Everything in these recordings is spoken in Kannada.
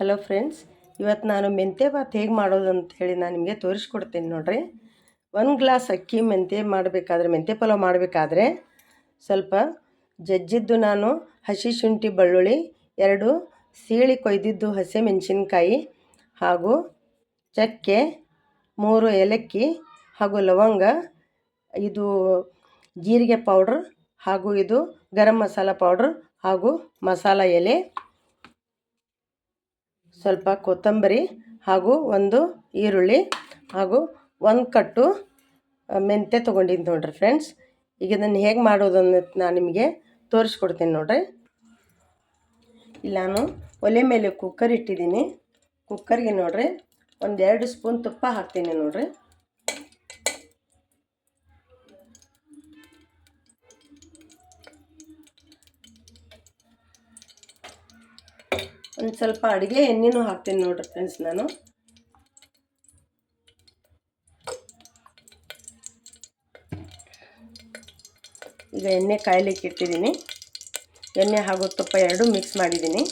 ಹಲೋ ಫ್ರೆಂಡ್ಸ್, ಇವತ್ತು ನಾನು ಮೆಂತ್ಯ ಭಾತ್ ಹೇಗೆ ಮಾಡೋದು ಅಂತ ಹೇಳಿ ನಾನು ನಿಮಗೆ ತೋರಿಸ್ಕೊಡ್ತೀನಿ ನೋಡಿರಿ. ಒಂದು ಗ್ಲಾಸ್ ಅಕ್ಕಿ ಮೆಂತ್ಯ ಮಾಡಬೇಕಾದ್ರೆ, ಮೆಂತ್ಯ ಪಲಾವ್ ಮಾಡಬೇಕಾದ್ರೆ ಸ್ವಲ್ಪ ಜಜ್ಜಿದ್ದು ನಾನು ಹಸಿ ಶುಂಠಿ ಬೆಳ್ಳುಳ್ಳಿ, ಎರಡು ಸೀಳಿ ಕೊಯ್ದಿದ್ದು ಹಸಿ ಮೆಣಸಿನ್ಕಾಯಿ ಹಾಗೂ ಚಕ್ಕೆ, ಮೂರು ಏಲಕ್ಕಿ ಹಾಗೂ ಲವಂಗ, ಇದು ಜೀರಿಗೆ ಪೌಡ್ರ್ ಹಾಗೂ ಇದು ಗರಂ ಮಸಾಲ ಪೌಡ್ರ್ ಹಾಗೂ ಮಸಾಲ ಎಲೆ. ಸ್ವಲ್ಪ ಕೊತ್ತಂಬರಿ ಹಾಗೂ ಒಂದು ಈರುಳ್ಳಿ ಹಾಗೂ ಒಂದು ಕಟ್ಟು ಮೆಂತ್ಯ ತೊಗೊಂಡಿದ್ದು ನೋಡ್ರಿ ಫ್ರೆಂಡ್ಸ್ ಈಗ ಇದನ್ನು ಹೇಗೆ ಮಾಡೋದು ಅನ್ನೋದು ನಾನು ನಿಮಗೆ ತೋರಿಸ್ಕೊಡ್ತೀನಿ ನೋಡ್ರಿ. ಇಲ್ಲ ನಾನು ಒಲೆ ಮೇಲೆ ಕುಕ್ಕರ್ ಇಟ್ಟಿದ್ದೀನಿ. ಕುಕ್ಕರ್ಗೆ ನೋಡ್ರಿ, ಒಂದೆರಡು ಸ್ಪೂನ್ ತುಪ್ಪ ಹಾಕ್ತೀನಿ ನೋಡ್ರಿ. ಒಂದು ಸ್ವಲ್ಪ ಅಡುಗೆ ಎಣ್ಣೆನೂ ಹಾಕ್ತೀನಿ ನೋಡ್ರಿ ಫ್ರೆಂಡ್ಸ್ ನಾನು. ಈಗ ಎಣ್ಣೆ ಕಾಯ್ಲಿಕ್ಕೆ ಇಟ್ಟಿದ್ದೀನಿ. ಎಣ್ಣೆ ಹಾಗೂ ತುಪ್ಪ ಎರಡು ಮಿಕ್ಸ್ ಮಾಡಿದ್ದೀನಿ.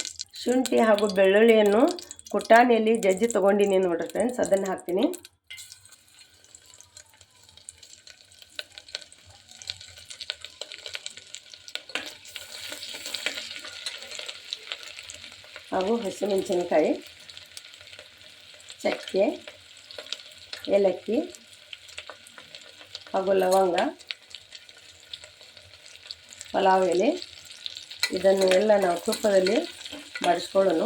ಶುಂಠಿ ಹಾಗೂ ಬೆಳ್ಳುಳ್ಳಿಯನ್ನು ಕುಟಾಣಿಯಲ್ಲಿ ಜಜ್ಜಿ ತೊಗೊಂಡಿನಿ ನೋಡ್ರಿ ಫ್ರೆಂಡ್ಸ್ ಅದನ್ನು ಹಾಕ್ತೀನಿ. ಹಾಗೂ ಹಸಿಮೆಣಸಿನಕಾಯಿ ಚಕ್ಕೆ ಏಲಕ್ಕಿ ಹಾಗೂ ಲವಂಗ ಪಲಾವ್ ಎಲೆ. ಇದನ್ನು ಎಲ್ಲ ನಾವು ತುಪ್ಪದಲ್ಲಿ ಮಾಡಿಸ್ಕೊಳ್ಳೋಣ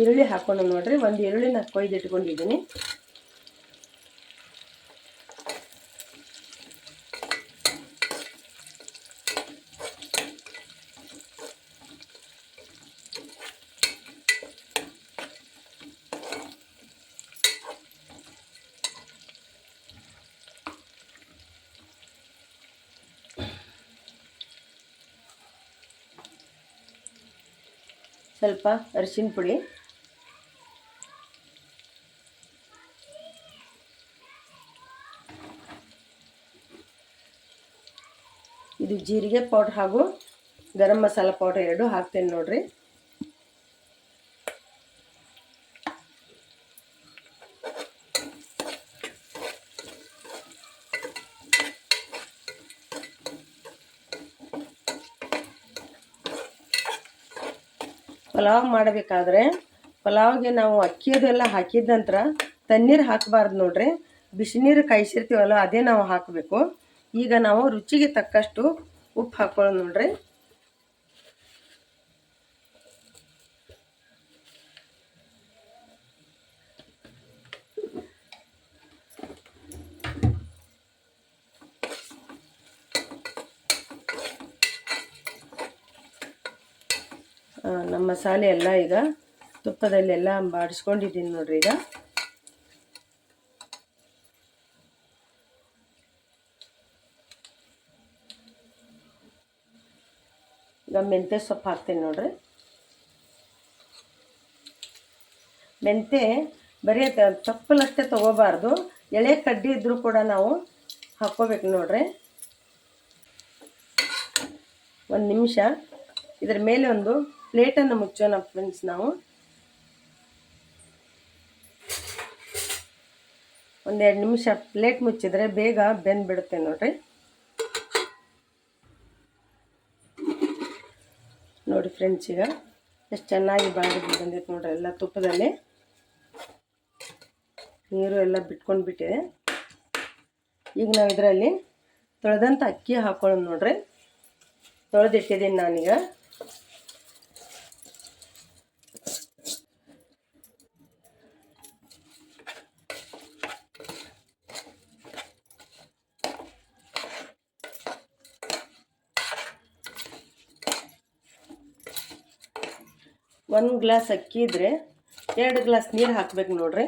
ಈರುಳ್ಳಿ ಹಾಕೊಂಡು ನೋಡ್ರಿ. ಒಂದು ಈರುಳ್ಳಿನ ಕೊಯ್ದು ಇಟ್ಕೊಂಡಿದ್ದೀನಿ. ಸ್ವಲ್ಪ ಅರಿಶಿನ ಪುಡಿ. ಇದು ಜೀರಿಗೆ ಪೌಡ್ರ್ ಹಾಗೂ ಗರಂ ಮಸಾಲ ಪೌಡ್ರ್ ಎರಡು ಹಾಕ್ತೇನೆ ನೋಡ್ರಿ. ಪಲಾವ್ ಮಾಡಬೇಕಾದ್ರೆ ಪಲಾವ್ಗೆ ನಾವು ಅಕ್ಕಿಯದೆಲ್ಲ ಹಾಕಿದ ನಂತರ ತಣ್ಣೀರು ಹಾಕಬಾರ್ದು ನೋಡ್ರಿ. ಬಿಸಿನೀರು ಕಾಯಿಸಿರ್ತೀವಲ್ಲ ಅದೇ ನಾವು ಹಾಕಬೇಕು. ಈಗ ನಾವು ರುಚಿಗೆ ತಕ್ಕಷ್ಟು ಉಪ್ಪು ಹಾಕೊಳ್ಳೋದು ನೋಡ್ರಿ. ನಮ್ಮ ಮಸಾಲೆ ಎಲ್ಲ ಈಗ ತುಪ್ಪದಲ್ಲೆಲ್ಲ ಬಾಡಿಸ್ಕೊಂಡಿದ್ದೀನಿ ನೋಡ್ರಿ ಈಗ. ಈಗ ಮೆಂತ್ಯ ಸೊಪ್ಪು ಹಾಕ್ತೀನಿ ನೋಡ್ರಿ. ಮೆಂತ್ಯ ಬರೀ ತಪ್ಪಲಷ್ಟೇ ತೊಗೋಬಾರ್ದು. ಎಳೆ ಕಡ್ಡಿ ಇದ್ದರೂ ಕೂಡ ನಾವು ಹಾಕ್ಕೋಬೇಕು ನೋಡ್ರಿ. ಒಂದು ನಿಮಿಷ. ಇದ್ರ ಮೇಲೆ ಒಂದು ಪ್ಲೇಟನ್ನು ಮುಚ್ಚೋಣ ಫ್ರೆಂಡ್ಸ್ ನಾವು. ಒಂದೆರಡು ನಿಮಿಷ ಪ್ಲೇಟ್ ಮುಚ್ಚಿದ್ರೆ ಬೇಗ ಬೆಂದ್ಬಿಡುತ್ತೆ ನೋಡ್ರಿ. ಫ್ರೆಂಡ್ಸ್ ಈಗ. ಎಷ್ಟು ಚೆನ್ನಾಗಿ ಬಾಡಿ ಬಂದೈತೆ ನೋಡ್ರಿ, ಎಲ್ಲ ತುಪ್ಪದಲ್ಲಿ. ನೀರು ಎಲ್ಲ ಬಿಟ್ಕೊಂಡು ಬಿಟ್ಟಿದೆ ಈಗ ನಾವು ಇದರಲ್ಲಿ ತೊಳೆದಂಥ ಅಕ್ಕಿ ಹಾಕೊಳ್ಳೋದು ನೋಡ್ರಿ. ತೊಳೆದಿಟ್ಟಿದ್ದೀನಿ ನಾನೀಗ. ಒಂದು ಗ್ಲಾಸ್ ಅಕ್ಕಿ ಇದ್ರೆ ಎರಡು ಗ್ಲಾಸ್ ನೀರು ಹಾಕ್ಬೇಕು ನೋಡ್ರಿ.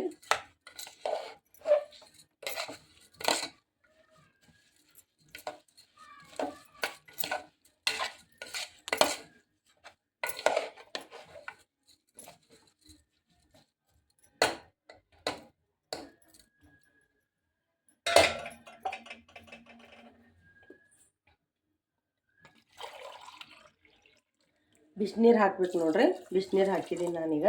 ಬಿಸಿನೀರು ಹಾಕ್ಬೇಕು ನೋಡ್ರಿ. ಬಿಸಿನೀರು ಹಾಕಿದ್ದೀನಿ ನಾನೀಗ.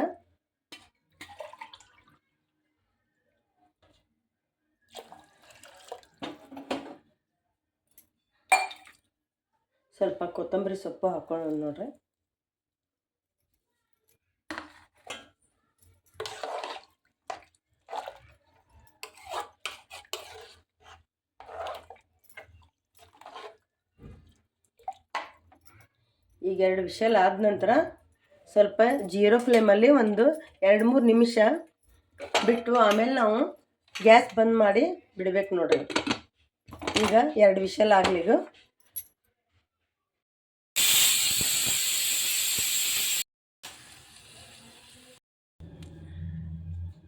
ಸ್ವಲ್ಪ ಕೊತ್ತಂಬರಿ ಸೊಪ್ಪು ಹಾಕೊಳ್ಳೋಣ ನೋಡ್ರಿ. ಈಗ ಎರಡು ವಿಷಲ್ ಆದ ನಂತರ ಸ್ವಲ್ಪ ಜೀರೋ ಫ್ಲೇಮಲ್ಲಿ ಒಂದು ಎರಡು ಮೂರು ನಿಮಿಷ ಬಿಟ್ಟು ಆಮೇಲೆ ನಾವು ಗ್ಯಾಸ್ ಬಂದ್ ಮಾಡಿ ಬಿಡಬೇಕು ನೋಡ್ರಿ. ಈಗ ಎರಡು ವಿಷಲ್ ಆಗ್ಲಿಗ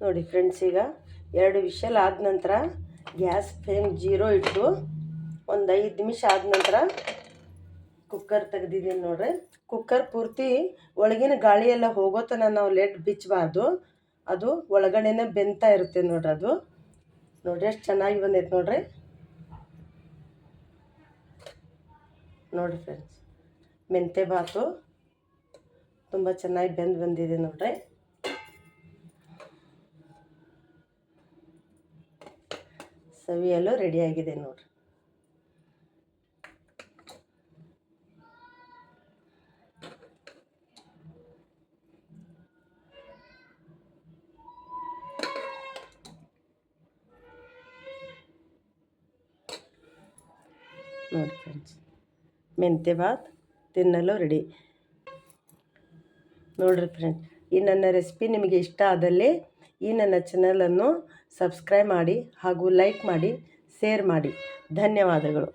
ನೋಡಿ ಫ್ರೆಂಡ್ಸ್ ಈಗ ಎರಡು ವಿಷಲ್ ಆದ ನಂತರ ಗ್ಯಾಸ್ ಫ್ಲೇಮ್ ಜೀರೋ ಇಟ್ಟು ಒಂದು ಐದು ನಿಮಿಷ ಆದ ನಂತರ ಕುಕ್ಕರ್ ತೆಗೆದಿದ್ದೀನಿ ನೋಡ್ರಿ. ಕುಕ್ಕರ್ ಪೂರ್ತಿ ಒಳಗಿನ ಗಾಳಿ ಹೋಗೋ ತನಕ ನಾವು ಲೆಡ್ ಬಿಚ್ಚಬಾರ್ದು. ಅದು ಒಳಗಡೆನೆ ಬೆಂತ ಇರುತ್ತೆ ನೋಡ್ರಿ ಅದು. ನೋಡ್ರಿ ಎಷ್ಟು ಚೆನ್ನಾಗಿ ಬಂದೈತೆ ನೋಡ್ರಿ. ನೋಡಿರಿ ಫ್ರೆಂಡ್ಸ್ ಮೆಂತೆ ಬಾತು ತುಂಬ ಚೆನ್ನಾಗಿ ಬೆಂದು ಬಂದಿದೆ ನೋಡ್ರಿ. ಸವಿಯಲು ರೆಡಿಯಾಗಿದೆ ನೋಡ್ರಿ. ನೋಡಿ ಫ್ರೆಂಡ್ಸ್. ಮೆಂತೆ ಬಾತ್ ತಿನ್ನಲು ರೆಡಿ ನೋಡಿರಿ ಫ್ರೆಂಡ್ಸ್, ಈ ನನ್ನ ರೆಸಿಪಿ ನಿಮಗೆ ಇಷ್ಟ ಆದಲ್ಲಿ ಈ ನನ್ನ ಚಾನಲನ್ನು ಸಬ್ಸ್ಕ್ರೈಬ್ ಮಾಡಿ ಹಾಗೂ ಲೈಕ್ ಮಾಡಿ ಶೇರ್ ಮಾಡಿ. ಧನ್ಯವಾದಗಳು.